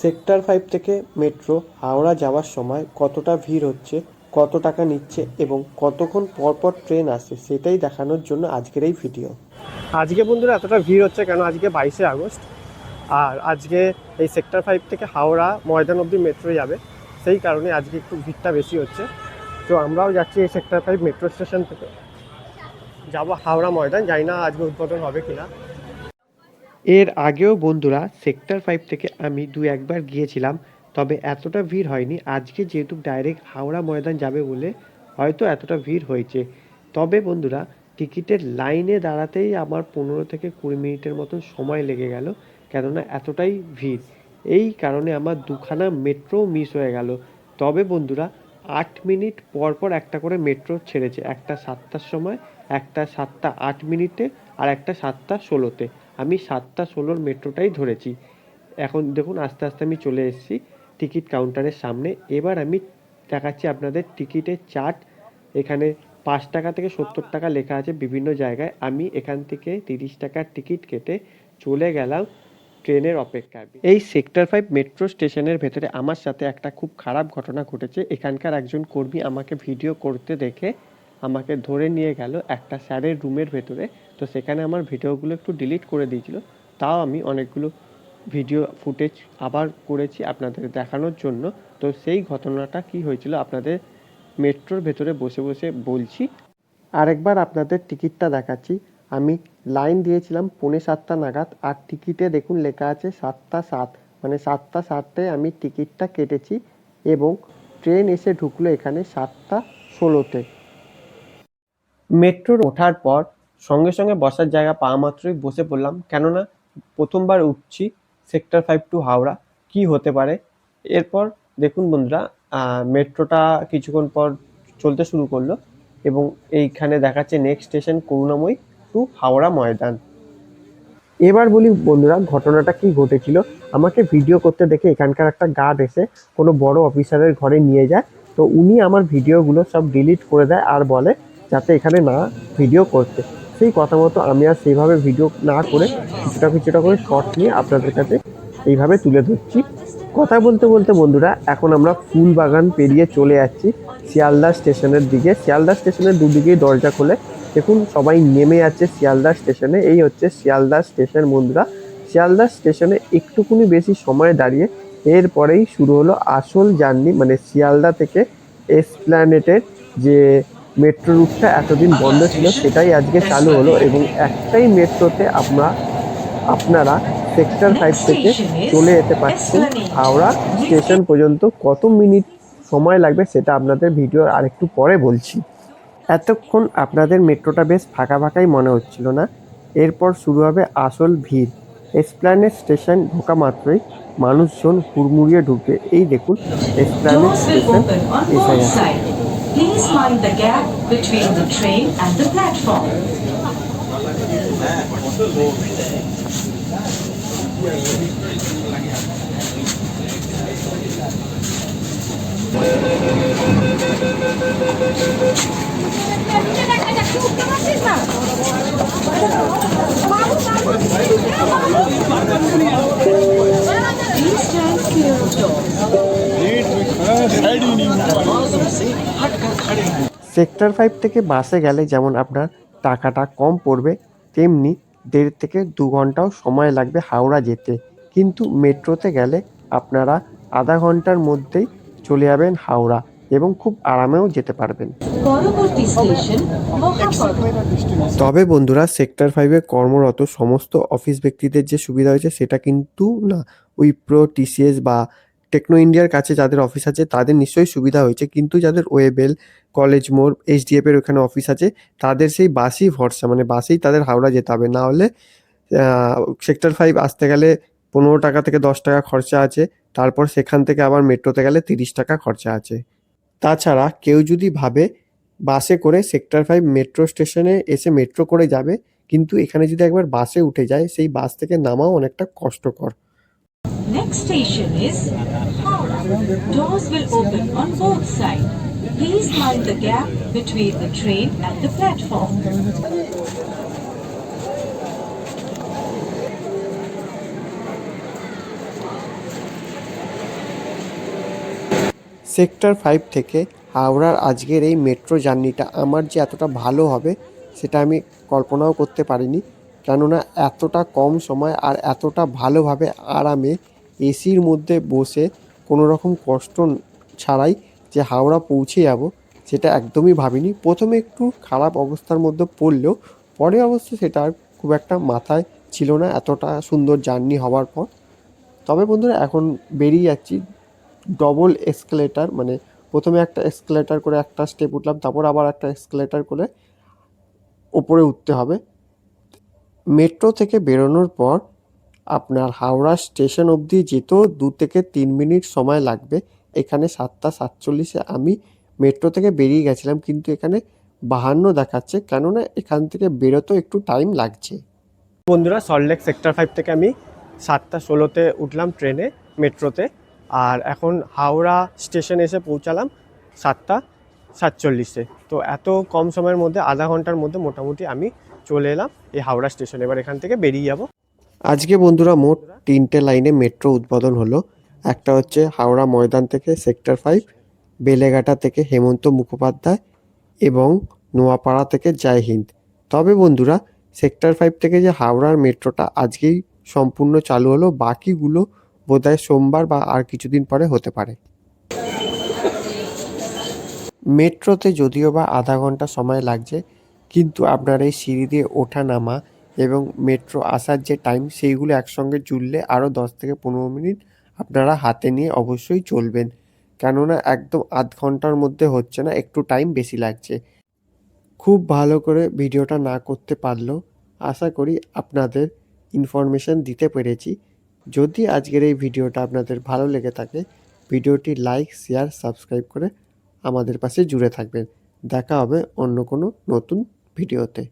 Sector five থেকে metro, Howrah যাওয়ার সময় কতটা ভিড় হচ্ছে, কত টাকা নিচ্ছে এবং কতক্ষণ পর পর ট্রেন আসে সেটাই দেখানোর জন্য আজকের এই ভিডিও। আজকে বন্ধুরা এতটা ভিড় হচ্ছে কেন? আজকে বাইশে আগস্ট। আর আজকে এই সেক্টর ফাইভ থেকে হাওড়া, ময়দান অব্দি মেট্রো যাবে। সেই কারণে আজকে একটু ভিড়টা বেশি হচ্ছে। তো আমরাও যাচ্ছি এই সেক্টর ফাইভ মেট্রো স্টেশন থেকে। যাব হাওড়া ময়দান, জানি না আজকে উদ্বোধন হবে কিনা। এর আগেও বন্ধুরা সেক্টর ফাইভ থেকে আমি দু একবার গিয়েছিলাম, তবে এতটা ভিড় হয়নি। আজকে যেহেতু ডাইরেক্ট হাওড়া ময়দান যাবে বলে হয়তো এতটা ভিড় হয়েছে। তবে বন্ধুরা, টিকিটের লাইনে দাঁড়াতেই আমার পনেরো থেকে কুড়ি মিনিটের মতন সময় লেগে গেল, কেননা এতটাই ভিড়। এই কারণে আমার দুখানা মেট্রো মিস হয়ে গেল। তবে বন্ধুরা, আট মিনিট পর পর একটা করে মেট্রো ছেড়েছে। একটা সাতটার সময়, একটা সাতটা আট মিনিটে, আর একটা সাতটা ষোলোতে। আমি সাতটা ষোলোর মেট্রোটাই ধরেছি। এখন দেখুন, আস্তে আস্তে আমি চলে এসেছি টিকিট কাউন্টারের সামনে। এবার আমি দেখাচ্ছি আপনাদের টিকিটের চার্ট। এখানে পাঁচ টাকা থেকে সত্তর টাকা লেখা আছে বিভিন্ন জায়গায়। আমি এখান থেকে তিরিশ টাকার টিকিট কেটে চলে গেলাম ট্রেনের অপেক্ষায়। এই সেক্টর ফাইভ মেট্রো স্টেশনের ভেতরে আমার সাথে একটা খুব খারাপ ঘটনা ঘটেছে। এখানকার একজন কর্মী আমাকে ভিডিও করতে দেখে আমাকে ধরে নিয়ে গেল একটা স্যারের রুমের ভেতরে। তো সেখানে আমার ভিডিওগুলো একটু ডিলিট করে দিয়েছিল। তাও আমি অনেকগুলো ভিডিও ফুটেজ আবার করেছি আপনাদের দেখানোর জন্য। তো সেই ঘটনাটা কি হয়েছিল আপনাদের মেট্রোর ভেতরে বসে বসে বলছি। আরেকবার আপনাদের টিকিটটা দেখাচ্ছি। আমি লাইন দিয়েছিলাম পৌনে সাতটা নাগাদ। আর টিকিটে দেখুন লেখা আছে সাতটা সাত। মানে সাতটা সাতটায় আমি টিকিটটা কেটেছি এবং ট্রেন এসে ঢুকলো এখানে সাতটা ষোলোতে। মেট্রোর ওঠার পর সঙ্গে সঙ্গে বসার জায়গা পাওয়া মাত্রই বসে পড়লাম। কেননা প্রথমবার উঠছি সেক্টর ফাইভ টু হাওড়া, কি হতে পারে? এরপর দেখুন বন্ধুরা মেট্রোটা কিছুক্ষণ পর চলতে শুরু করল এবং এইখানে দেখাচ্ছে next station Karunamoyee to Howrah Maidan. এবার বলি বন্ধুরা, ঘটনাটা কি ঘটেছিল? আমাকে ভিডিও করতে দেখে এখানকার একটা গার্ড এসে কোনো বড় অফিসারের ঘরে নিয়ে যায়। তো উনি আমার ভিডিওগুলো সব ডিলিট করে দেয় আর বলে যাতে এখানে না ভিডিও করতে। সেই কথা মতো আমি আর সেইভাবে ভিডিও না করে কিছুটা কিছুটা করে শর্ট নিয়ে আপনাদের কাছে এইভাবে তুলে ধরছি। কথা বলতে বলতে বন্ধুরা, এখন আমরা ফুল বাগান পেরিয়ে চলে যাচ্ছি শিয়ালদা স্টেশনের দিকে। শিয়ালদা স্টেশনের দুদিকেই দরজা খোলে। দেখুন, সবাই নেমে যাচ্ছে শিয়ালদা স্টেশনে। এই হচ্ছে শিয়ালদা স্টেশন বন্ধুরা। শিয়ালদা স্টেশনে একটুকুনি বেশি সময় দাঁড়িয়ে এরপরেই শুরু হলো আসল জার্নি মানে শিয়ালদা থেকে এসপ্ল্যানেটের যে মেট্রো রুটটা এতদিন বন্ধ ছিল, সেটাই আজকে চালু হলো এবং একটাই মেট্রোতে আমরা, আপনারা সেক্টর ফাইভ থেকে চলে যেতে পারছেন। হাওড়া স্টেশন পর্যন্ত কত মিনিট সময় লাগবে সেটা আপনাদের ভিডিওর আরেকটু পরে বলছি। এতক্ষণ আপনাদের মেট্রোটা বেশ ফাঁকা ফাঁকাই মনে হচ্ছিল না। এরপর শুরু হবে আসল ভিড়। এসপ্ল্যানেট স্টেশন ঢোকা মাত্রই মানুষজন হুড়মুড়িয়ে ঢুকবে। এই দেখুন, এসপ্ল্যানেট স্টেশন এসে গেছে. Please mind the gap between the train and the platform. Please sector five থেকে বাসে গেলে যেমন আপনার টাকাটা কম পড়বে তেমনি দেড় থেকে দু ঘন্টাও সময় লাগবে হাওড়া যেতে। কিন্তু মেট্রোতে গেলে আপনারা আধা ঘণ্টার মধ্যেই চলে যাবেন হাওড়া এবং খুব আরামেও যেতে পারবেন। তবে বন্ধুরা সেক্টর ফাইভে কর্মরত সমস্ত অফিস ব্যক্তিদের যে সুবিধা হয়েছে সেটা কিন্তু না উইপ্রো টিসিএস বা টেকনো ইন্ডিয়ার কাছে যাদের অফিস আছে, তাদের নিশ্চয়ই সুবিধা হয়েছে। কিন্তু যাদের ওয়েবেল, কলেজ মোড় এইচডিএফ এর ওখানে অফিস আছে, তাদের সেই বাসই ভরসা মানে বাসেই তাদের হাওড়া যেতে হবে। না হলে সেক্টর ফাইভ আসতে গেলে পনেরো টাকা থেকে দশ টাকা খরচা আছে, তারপর সেখান থেকে আবার মেট্রোতে গেলে তিরিশ টাকা খরচা আছে। তাছাড়া কেউ যদি ভাবে বাসে করে সেক্টর ফাইভ মেট্রো স্টেশনে এসে মেট্রো করে যাবে, কিন্তু এখানে যদি একবার বাসে উঠে যায়, সেই বাস থেকে নামাও অনেকটা কষ্টকর। Next station is Howrah. Doors will open on both sides. Please mind the gap between the train and the platform. Sector five থেকে হাওড়ার আজকের এই মেট্রো জার্নিটা আমার যে এতটা ভালো হবে সেটা আমি কল্পনাও করতে পারিনি কেননা এতটা কম সময় আর এতটা ভালোভাবে আরামে এসির মধ্যে বসে কোনো রকম কষ্ট ছাড়াই যে হাওড়া পৌঁছে যাব, সেটা একদমই ভাবিনি। প্রথমে একটু খারাপ অবস্থার মধ্যে পড়লেও, পরে অবশ্য সেটা আর খুব একটা মাথায় ছিল না, এতটা সুন্দর জার্নি হওয়ার পর। তবে বন্ধুরা, এখন বেরিয়ে যাচ্ছি। ডবল এসকেলেটার মানে প্রথমে একটা এসকেলেটার করে একটা স্টেপ উঠলাম, তারপর আবার একটা এসকেলেটার করে ওপরে উঠতে হবে। মেট্রো থেকে বেরোনোর পর আপনার হাওড়া স্টেশন অবধি যেতেও দু থেকে তিন মিনিট সময় লাগবে। এখানে সাতটা সাতচল্লিশে আমি মেট্রো থেকে বেরিয়ে গেছিলাম, কিন্তু এখানে বাহান্ন দেখাচ্ছে, কেননা এখান থেকে বেরোতেও একটু টাইম লাগছে। বন্ধুরা সল্টলেক সেক্টর ফাইভ থেকে আমি সাতটা ষোলোতে উঠলাম ট্রেনে মেট্রোতে, আর এখন হাওড়া স্টেশন এসে পৌঁছালাম সাতটা সাতচল্লিশে। তো এত কম সময়ের মধ্যে, আধা ঘণ্টার মধ্যে মোটামুটি আমি চলে এলাম এই হাওড়া স্টেশন। এবার এখান থেকে বেরিয়ে যাব। আজকে বন্ধুরা মোট তিনটে লাইনে মেট্রো উদ্বোধন হলো। একটা হচ্ছে হাওড়া ময়দান থেকে সেক্টর ফাইভ, বেলেঘাটা থেকে হেমন্ত মুখোপাধ্যায় এবং নোয়াপাড়া থেকে জয় হিন্দ। তবে বন্ধুরা, সেক্টর ফাইভ থেকে যে হাওড়ার মেট্রোটা আজকেই সম্পূর্ণ চালু হলো, বাকিগুলো বোধহয় সোমবার বা আর কিছুদিন পরে হতে পারে। মেট্রোতে যদিও বা আধা ঘণ্টা সময় লাগছে, কিন্তু আপনার এই সিঁড়ি দিয়ে ওঠা নামা এবং মেট্রো আসার যে টাইম সেইগুলো একসঙ্গে জুড়লে আরও দশ থেকে পনেরো মিনিট আপনারা হাতে নিয়ে অবশ্যই চলবেন। কেননা একদম আধ ঘণ্টার মধ্যে হচ্ছে না, একটু টাইম বেশি লাগছে। খুব ভালো করে ভিডিওটা না করতে পারলেও আশা করি আপনাদের ইনফরমেশন দিতে পেরেছি। যদি আজকের এই ভিডিওটা আপনাদের ভালো লেগে থাকে, ভিডিওটি লাইক শেয়ার সাবস্ক্রাইব করে আমাদের পাশে জুড়ে থাকবেন। দেখা হবে অন্য কোনো নতুন ভিডিওতে।